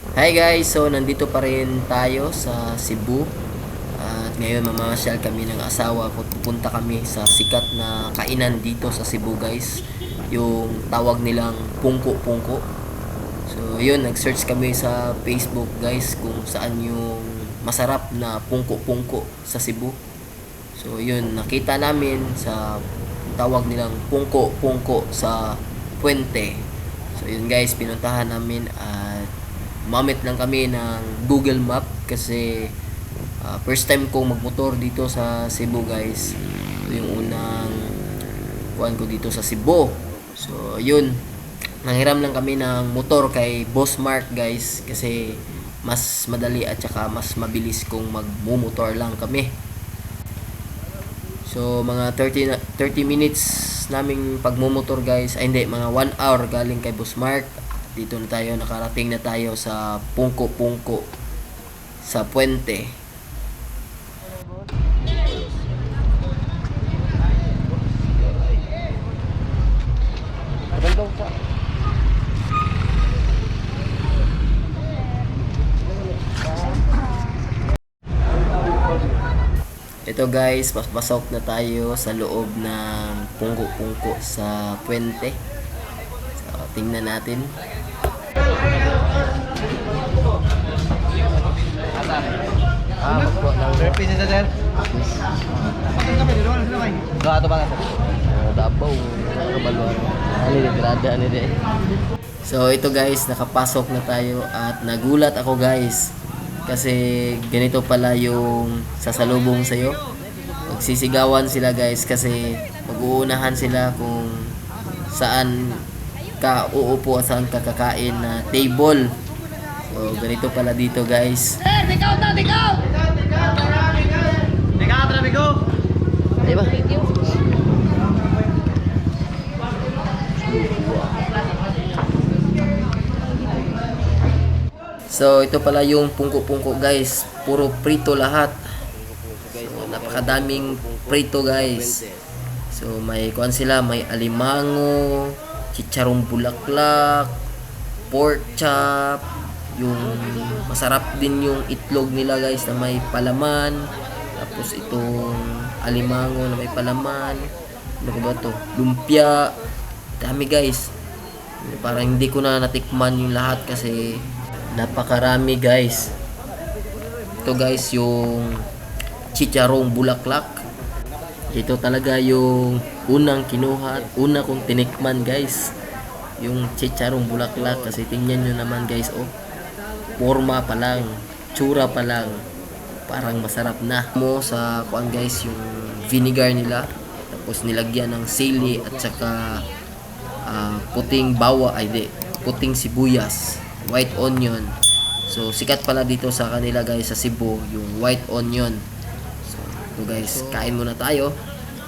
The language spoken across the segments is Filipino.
Hi guys, so nandito pa rin tayo sa Cebu. At ngayon mamasyal kami ng asawa ko. Pupunta kami sa sikat na kainan dito sa Cebu guys. Yung tawag nilang pungko-pungko. So yun, nag-search kami sa Facebook guys kung saan yung masarap na pungko-pungko sa Cebu. So yun, nakita namin sa tawag nilang pungko-pungko sa Puente. So yun guys, pinuntahan namin at mamit lang kami ng Google Map kasi ah, first time kong magmotor dito sa Cebu guys. Yung unang kuhan ko dito sa Cebu. So yun, nanghiram lang kami ng motor kay Boss Mark guys kasi mas madali at saka mas mabilis kung magmumotor lang kami. So mga 30 na- 30 minutes naming pagmumotor guys, ay hindi, mga 1 hour galing kay Boss Mark. Dito na tayo, nakarating na tayo sa Pungko Pungko sa Puente. Ito guys, pasok na tayo sa loob ng pungko-pungko sa Puente. So, tingnan natin. So ito guys, nakapasok na tayo at nagulat ako guys. Kasi ganito pala yung sasalubong sa'yo. Magsisigawan sila guys kasi mag-uunahan sila kung saan ka uupo saan ka kakain na table. So ganito pala dito guys. Teka, trabi ko! Di ba? So, ito pala yung pungko-pungko guys. Puro prito lahat. So, napakadaming prito guys. So, may kuan sila, may alimango, chicharong bulaklak, pork chop, yung masarap din yung itlog nila guys na may palaman. Tapos itong alimango na may palaman. Ano ba to? Lumpia. Dami guys. Parang hindi ko na natikman yung lahat kasi napakarami guys. Ito guys yung chicharong bulaklak. Ito talaga yung unang kinuha at una kong tinikman guys. Yung chicharong bulaklak kasi tingnan nyo naman guys oh. Forma pa lang, tsura pa lang, parang masarap na. Mo sa kuan guys yung vinegar nila tapos nilagyan ng sili at saka ah, puting bawa ay di puting sibuyas white onion so sikat pala dito sa kanila guys sa Cebu yung white onion so guys kain muna tayo.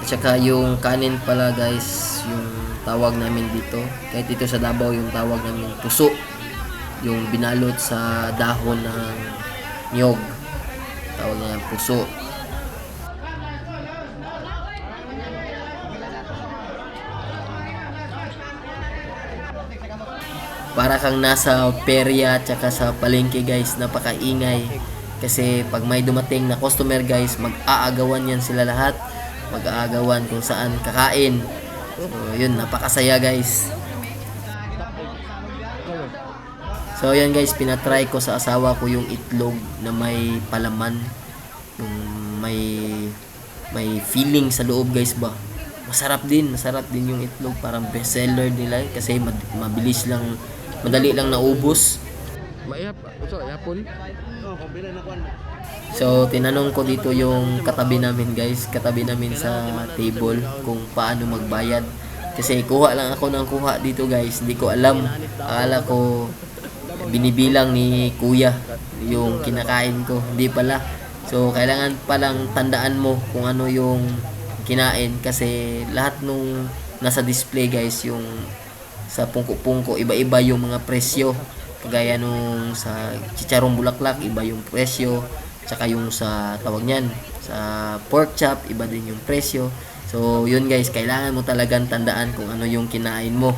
At saka yung kanin pala guys yung tawag namin dito. Kahit dito sa Davao yung tawag namin puso. Yung binalot sa dahon ng nyog tawag niya puso. Para kang nasa perya tsaka sa palengke guys napakaingay kasi pag may dumating na customer guys mag-aagawan yan sila lahat. Mag-aagawan kung saan kakain. So yun napakasaya guys. So yan guys pinatry ko sa asawa ko yung itlog na may palaman. Yung may may feeling sa loob guys ba? Masarap din masarap din yung itlog. Parang best seller nila kasi mabilis lang madali lang naubos Maihap, so yapon. Oh, pambila na kuan. So, tinanong ko dito yung katabi namin guys, katabi namin sa table kung paano magbayad. Kasi kuha lang ako ng kuha dito guys, hindi ko alam. Akala ko binibilang ni kuya yung kinakain ko, hindi pala. So, kailangan palang tandaan mo kung ano yung kinain kasi lahat nung nasa display guys, yung sa pungko-pungko, iba-iba yung mga presyo. Kagaya nung sa chicharong bulaklak, iba yung presyo. Tsaka yung sa tawag niyan, sa pork chop, iba din yung presyo. So, yun guys, kailangan mo talagang tandaan kung ano yung kinain mo.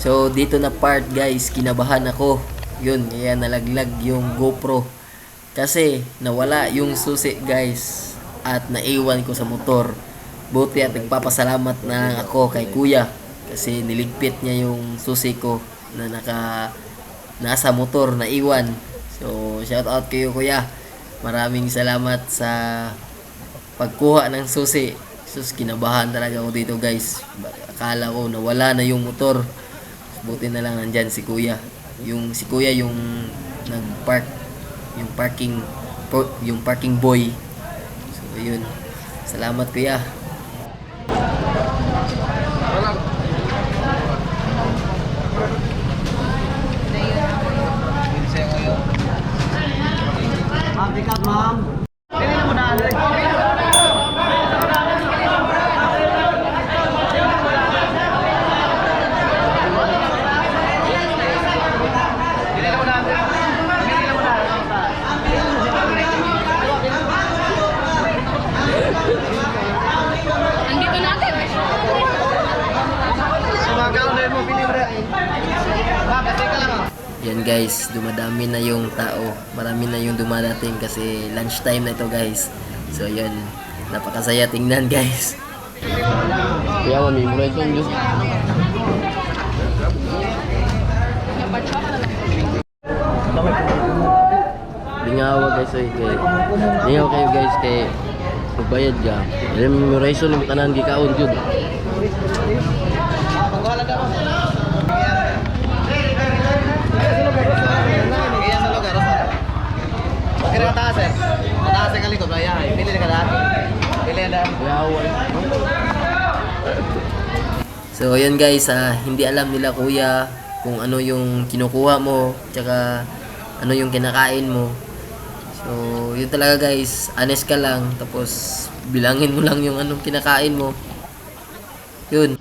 So dito na part guys, kinabahan ako. Yun, kaya nalaglag yung GoPro. Kasi nawala yung susi guys at naiwan ko sa motor. Buti at nagpapasalamat na ako kay kuya kasi niligpit niya yung susi ko na naka nasa motor na iwan. So shout out kayo kuya. Maraming salamat sa pagkuha ng susi. Sus, kinabahan talaga ako dito guys. Akala ko nawala na yung motor. Buti na lang nandyan si kuya. Yung si kuya yung nag-park yung parking po- yung parking boy. So yun. Salamat kuya. Ma'am, pick up, ma'am. Pili na mo na. Pili na mo na. Pili na mo na. Andito natin. Sumagaw na mo, pili mo na. Ma'am, kasi ka lang. ah. Guys, dumadami na yung tao. Marami na yung dumadating kasi lunchtime na ito guys. So yun, napakasaya tingnan guys. Kaya mamimulay ito yung Diyos. Lingawa guys ay kay Lingaw kayo guys kay magbayad ka. Alam mo reason ng tanan gikaon jud. Pangwala ka mo. Iyan sa lugar. Kira ka taas eh. Mataas ang kalikod. Ay, pili na ka na. Pili na. Yawan. So yun guys, ah, hindi alam nila kuya kung ano yung kinukuha mo, tsaka ano yung kinakain mo. So yun talaga guys, honest ka lang, tapos bilangin mo lang yung anong kinakain mo. Yun.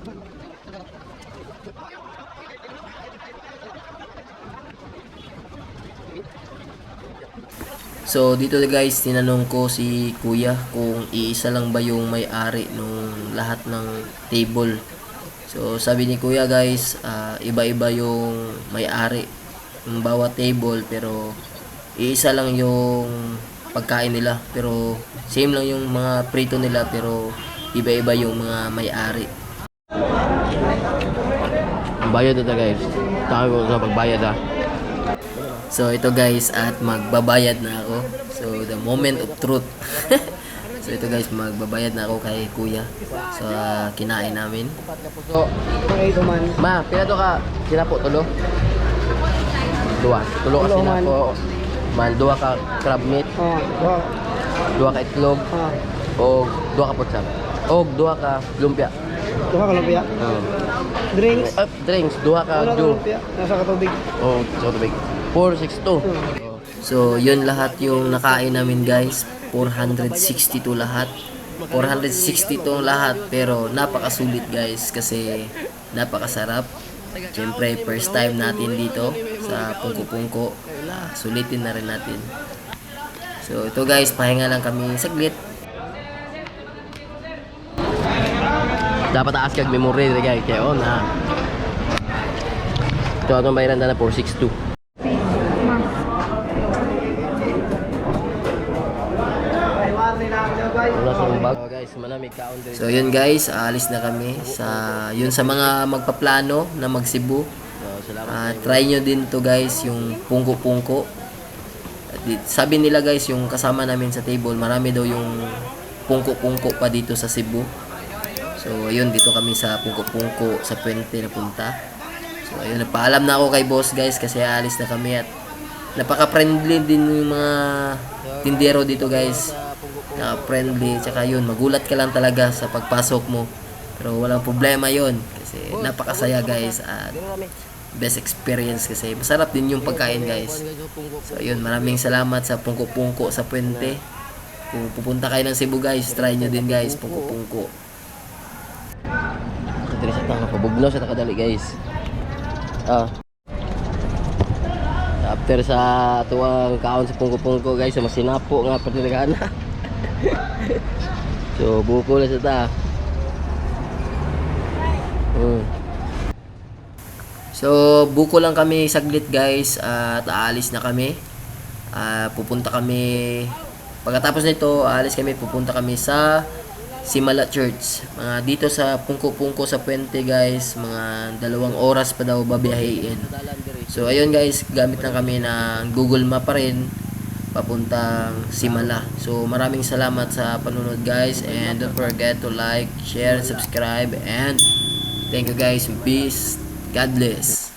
So dito guys, tinanong ko si kuya kung iisa lang ba yung may-ari nung lahat ng table. So sabi ni kuya guys, ah, iba-iba yung may-ari ng bawat table pero iisa lang yung pagkain nila pero same lang yung mga prito nila pero iba-iba yung mga may-ari. Bayad ito guys. Tawag ko sa pagbayad ah. So ito guys at magbabayad na ako. So the moment of truth. so ito guys magbabayad na ako kay kuya sa kinain namin. So, ma, pila to ka sinapo tulo? Dua. Tulo ka sinapo. Man, dua ka crab meat, Oh, dua ka itlog, o dua ka putsam. O dua ka lumpia. Tuha ka lumpia. Oh. Drinks. Uh, drinks, dua ka ju. Nasa katubig. Oh, so tubig. 462. So yun lahat yung nakain namin guys. 462 lahat. 462 lahat pero napakasulit guys kasi napakasarap. Siyempre first time natin dito sa Pungko Pungko. Ah, sulitin na rin natin. So ito guys, pahinga lang kami saglit. Dapat taas kag memory kay kaya on ha. Ito atong bayaran na 462. So guys, manamig diri. So yun guys, aalis na kami sa yun sa mga magpaplano na magsibu. So, salamat. Ah, try nyo din to guys, yung pungko-pungko. Sabi nila guys, yung kasama namin sa table, marami daw yung pungko-pungko pa dito sa Cebu. So, ayun, dito kami sa pungko-pungko sa Puente na punta. So, ayun, nagpaalam na ako kay boss guys kasi aalis na kami at napaka-friendly din yung mga tindero dito guys na friendly tsaka yun magulat ka lang talaga sa pagpasok mo pero walang problema yon kasi napakasaya guys at best experience kasi masarap din yung pagkain guys so yun maraming salamat sa Pungko Pungko sa Puente kung pupunta kayo ng Cebu guys try nyo din guys Pungko Pungko Diri sa tanga pabugnaw sa takadali guys. Ah. After sa tuwang kaon sa pungko-pungko guys, so masinapo nga pa diri kana. So buko na sa ta. Hmm. So, buko lang kami saglit guys at aalis na kami. Ah, pupunta kami pagkatapos nito, aalis kami, pupunta kami sa Simala Church. Mga dito sa Pungko-Pungko sa Puente guys, mga dalawang oras pa daw babiyahin. So, ayun guys, gamit lang kami ng Google Map pa rin papuntang Simala. So, maraming salamat sa panunod guys and don't forget to like, share, subscribe and thank you guys. Peace. God bless.